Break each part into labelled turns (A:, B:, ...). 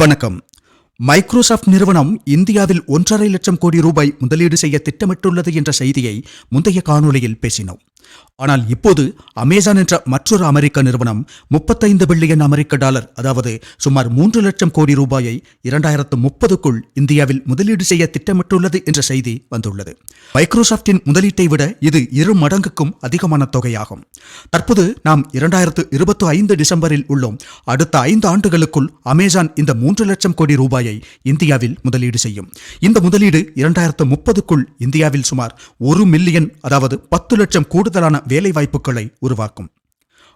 A: வணக்கம். மைக்ரோசாப்ட் நிறுவனம் இந்தியாவில் ஒன்றரை லட்சம் கோடி ரூபாய் முதலீடு செய்ய திட்டமிட்டுள்ளது என்ற செய்தியை முந்தைய காணொலியில் பேசினோம். ஆனால் இப்போது அமேசான் என்ற மற்றொரு அமெரிக்க நிறுவனம் முப்பத்தைந்து பில்லியன் அமெரிக்க டாலர் அதாவது சுமார் மூன்று லட்சம் கோடி ரூபாயை இரண்டாயிரத்து முப்பதுக்குள் இந்தியாவில் முதலீடு செய்ய திட்டமிட்டுள்ளது என்ற செய்தி வந்துள்ளது. மைக்ரோசாஃப்டின் முதலீட்டை விட இது இரு மடங்குக்கும் அதிகமான தொகையாகும். தற்போது நாம் இரண்டாயிரத்து இருபத்தி ஐந்து டிசம்பரில் உள்ளோம். அடுத்த ஐந்து ஆண்டுகளுக்குள் அமேசான் இந்த மூன்று லட்சம் கோடி ரூபாயை இந்தியாவில் முதலீடு செய்யும். இந்த முதலீடு இரண்டாயிரத்து முப்பதுக்குள் இந்தியாவில் சுமார் ஒரு மில்லியன் அதாவது பத்து லட்சம் கூடுதலான வேலைவாய்ப்புகளை உருவாக்கும்.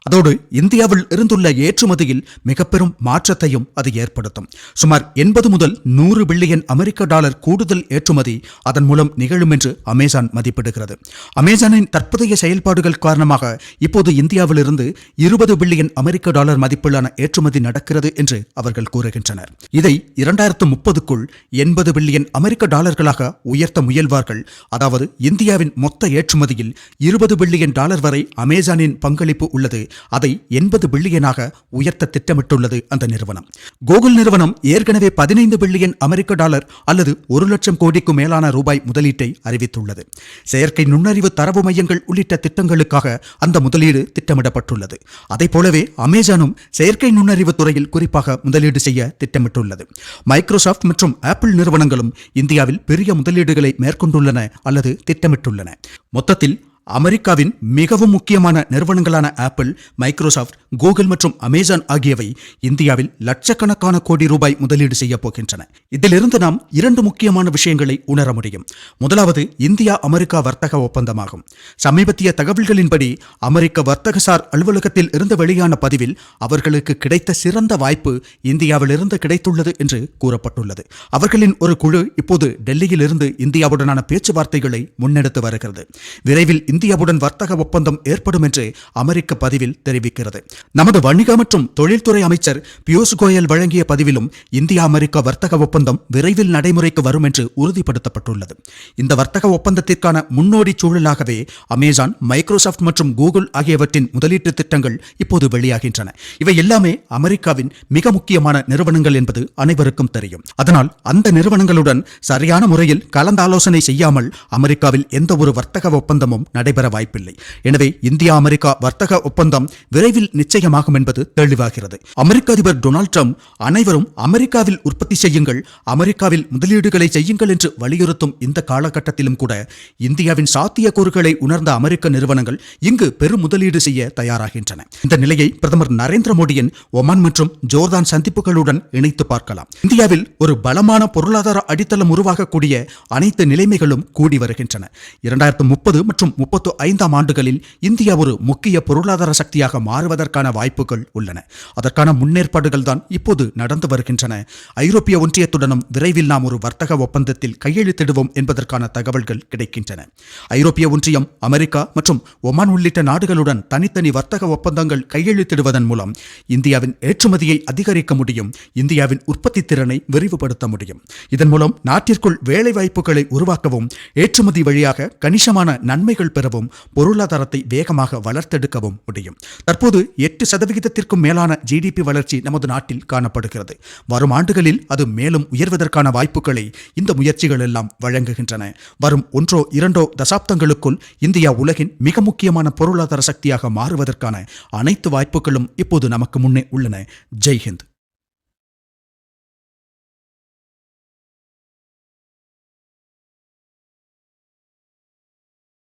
A: அதோடு இந்தியாவில் இருந்துள்ள ஏற்றுமதியில் மிக பெரும் மாற்றத்தையும் அது ஏற்படுத்தும். சுமார் எண்பது முதல் நூறு பில்லியன் அமெரிக்க டாலர் கூடுதல் ஏற்றுமதி அதன் மூலம் நிகழும் என்று அமேசான் மதிப்பிடுகிறது. அமேசானின் தற்போதைய செயல்பாடுகள் காரணமாக இப்போது இந்தியாவிலிருந்து இருபது பில்லியன் அமெரிக்க டாலர் மதிப்பிலான ஏற்றுமதி நடக்கிறது என்று அவர்கள் கூறுகின்றனர். இதை இரண்டாயிரத்து முப்பதுக்குள் எண்பது பில்லியன் அமெரிக்க டாலர்களாக உயர்த்த முயல்வார்கள். அதாவது இந்தியாவின் மொத்த ஏற்றுமதியில் இருபது பில்லியன் டாலர் வரை அமேசானின் பங்களிப்பு உள்ளது. அதை எண்பது பில்லியனாக உயர்த்த திட்டமிட்டுள்ளது அந்த நிறுவனம். கூகுள் நிறுவனம் ஏற்கனவே பதினைந்து பில்லியன் அமெரிக்க டாலர் அல்லது ஒரு லட்சம் கோடிக்கு மேலான ரூபாய் முதலீட்டை அறிவித்துள்ளது. செயற்கை நுண்ணறிவு தரவு மையங்கள் உள்ளிட்ட திட்டங்களுக்காக அந்த முதலீடு திட்டமிடப்பட்டுள்ளது. அதை போலவே அமேசானும் செயற்கை நுண்ணறிவு துறையில் குறிப்பாக முதலீடு செய்ய திட்டமிட்டுள்ளது. மைக்ரோசாஃப்ட் மற்றும் ஆப்பிள் நிறுவனங்களும் இந்தியாவில் பெரிய முதலீடுகளை மேற்கொண்டுள்ளன அல்லது திட்டமிட்டுள்ளன. மொத்தத்தில் அமெரிக்காவின் மிகவும் முக்கியமான நிறுவனங்களான ஆப்பிள் மைக்ரோசாஃப்ட் கூகுள் மற்றும் அமேசான் ஆகியவை இந்தியாவில் லட்சக்கணக்கான கோடி ரூபாய் முதலீடு செய்ய போகின்றன. இதிலிருந்து நாம் இரண்டு முக்கியமான விஷயங்களை உணர முடியும். முதலாவது இந்தியா அமெரிக்கா வர்த்தக ஒப்பந்தமாகும். சமீபத்திய தகவல்களின்படி அமெரிக்க வர்த்தகசார் அலுவலகத்தில் இருந்து வெளியான பதிவில் அவர்களுக்கு கிடைத்த சிறந்த வாய்ப்பு இந்தியாவிலிருந்து கிடைத்துள்ளது என்று கூறப்பட்டுள்ளது. அவர்களின் ஒரு குழு இப்போது டெல்லியில் இருந்து இந்தியாவுடனான பேச்சுவார்த்தைகளை முன்னெடுத்து வருகிறது. விரைவில் இந்தியாவுடன் வர்த்தக ஒப்பந்தம் ஏற்படும் என்று அமெரிக்க பதிவில் தெரிவிக்கிறது. நமது வணிக மற்றும் தொழில்துறை அமைச்சர் பியூஷ் கோயல் வழங்கிய பதிவிலும் இந்தியா அமெரிக்க வர்த்தக ஒப்பந்தம் விரைவில் நடைமுறைக்கு வரும் என்று உறுதிப்படுத்தப்பட்டுள்ளது. இந்த வர்த்தக ஒப்பந்தத்திற்கான முன்னோடி சூழலாகவே அமேசான் மைக்ரோசாஃப்ட் மற்றும் கூகுள் ஆகியவற்றின் முதலீட்டு திட்டங்கள் இப்போது வெளியாகின்றன. இவை எல்லாமே அமெரிக்காவின் மிக முக்கியமான நிறுவனங்கள் என்பது அனைவருக்கும் தெரியும். அதனால் அந்த நிறுவனங்களுடன் சரியான முறையில் கலந்தாலோசனை செய்யாமல் அமெரிக்காவில் எந்த ஒரு வர்த்தக ஒப்பந்தமும் நடைபெற வாய்ப்பில்லை. எனவே இந்தியா அமெரிக்கா வர்த்தக ஒப்பந்தம் விரைவில் நிச்சயமாகும் என்பது தெளிவாகிறது. அமெரிக்க அதிபர் டொனால்ட் ட்ரம்ப் அனைவரும் அமெரிக்காவில் உற்பத்தி செய்யுங்கள் அமெரிக்காவில் முதலீடுகளை செய்யுங்கள் என்று வலியுறுத்தும் இந்த காலகட்டத்திலும் கூட இந்தியாவின் சாத்தியக்கூறுகளை உணர்ந்த அமெரிக்க நிறுவனங்கள் இங்கு பெரும் முதலீடு செய்ய தயாராகின்றன. இந்த நிலையை பிரதமர் நரேந்திர மோடியின் ஒமான் மற்றும் ஜோர்தான் சந்திப்புகளுடன் இணைத்து பார்க்கலாம். இந்தியாவில் ஒரு பலமான பொருளாதார அடித்தளம் உருவாகக்கூடிய அனைத்து நிலைமைகளும் கூடி வருகின்றன. இரண்டாயிரத்து முப்பது மற்றும் முப்பத்து ஐந்தாம் ஆண்டுகளில் இந்தியா ஒரு முக்கிய பொருளாதார சக்தியாக மாறுவதற்கான வாய்ப்புகள் உள்ளன. அதற்கான முன்னேற்பாடுகள் தான் இப்போது நடந்து வருகின்றன. ஐரோப்பிய ஒன்றியத்துடனும் விரைவில் நாம் ஒரு வர்த்தக ஒப்பந்தத்தில் கையெழுத்திடுவோம் என்பதற்கான தகவல்கள் கிடைக்கின்றன. ஐரோப்பிய ஒன்றியம் அமெரிக்கா மற்றும் ஒமான் உள்ளிட்ட நாடுகளுடன் தனித்தனி வர்த்தக ஒப்பந்தங்கள் கையெழுத்திடுவதன் மூலம் இந்தியாவின் ஏற்றுமதியை அதிகரிக்க முடியும் இந்தியாவின் உற்பத்தி திறனை விரிவுபடுத்த முடியும். இதன் மூலம் நாட்டிற்குள் வேலை வாய்ப்புகளை உருவாக்கவும் ஏற்றுமதி வழியாக கணிசமான நன்மைகள் பெறவும் பொருளாதாரத்தை வேகமாக வளர்த்தெடுக்கவும் முடியும். தற்போது எட்டு சதவிகிதத்திற்கும் மேலான ஜிடிபி வளர்ச்சி நமது நாட்டில் காணப்படுகிறது. வரும் ஆண்டுகளில் அது மேலும் உயர்வதற்கான வாய்ப்புகளை இந்த முயற்சிகள் எல்லாம் வழங்குகின்றன. வரும் ஒன்றோ இரண்டோ தசாப்தங்களுக்குள் இந்தியா உலகின் மிக முக்கியமான பொருளாதார சக்தியாக மாறுவதற்கான அனைத்து வாய்ப்புகளும் இப்போது நமக்கு முன்னே உள்ளன. ஜெய்ஹிந்த்.